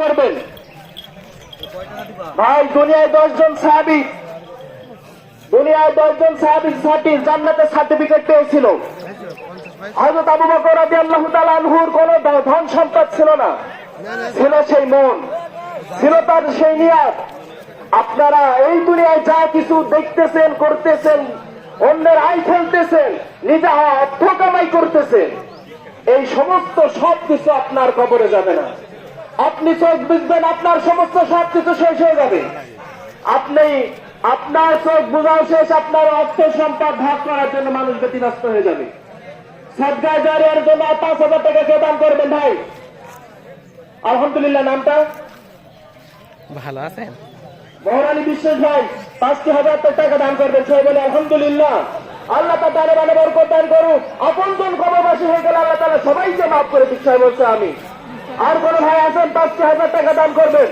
করবেন? ভাই, দুনিয়ায় দশজন সাহাবি, দুনিয়ায় দশজন জান্নাতের সার্টিফিকেট পেয়েছিল। হযরত আবু বকর আনহুর কোন ধন সম্পদ ছিল না। ছিল সেই মন, ছিল তার সেই নিয়াত। আপনারা এই দুনিয়ায় যা কিছু দেখতেছেন, করতেছেন, অন্যের আই ফেলতেছেন, নিজে অর্থ কামাই করতেছেন, এই সমস্ত সব কিছু আপনার কবরে যাবে না। আপনি চোখ বুঝবেন আপনার সমস্ত সব কিছু শেষ হয়ে যাবে। আপনি আপনার চোখ বোঝাও শেষ আপনার অর্থ সম্পদ ভাগ করার জন্য মানুষ ব্যতিব্যস্ত হয়ে যাবে। সদগায় জারিয়ার জন্য পাঁচ হাজার টাকা কে দান করবেন ভাই। আলহামদুলিল্লাহ নামটা? ভালো আছেন? মহারানী বিশ্বাস ভাই পাঁচটি হাজার টাকা দান করবেন সবাই বলে আলহামদুলিল্লাহ। আল্লাহ তার দানে মানে বরকত দান করুক। আপনজন কবরবাসী হয়ে গেলে আল্লাহ তালা সবাইকে মাফ করে দিচ্ছে বলছে আমি আর কোনো ভাই আছেন পাঁচটি হাজার টাকা দান করবেন।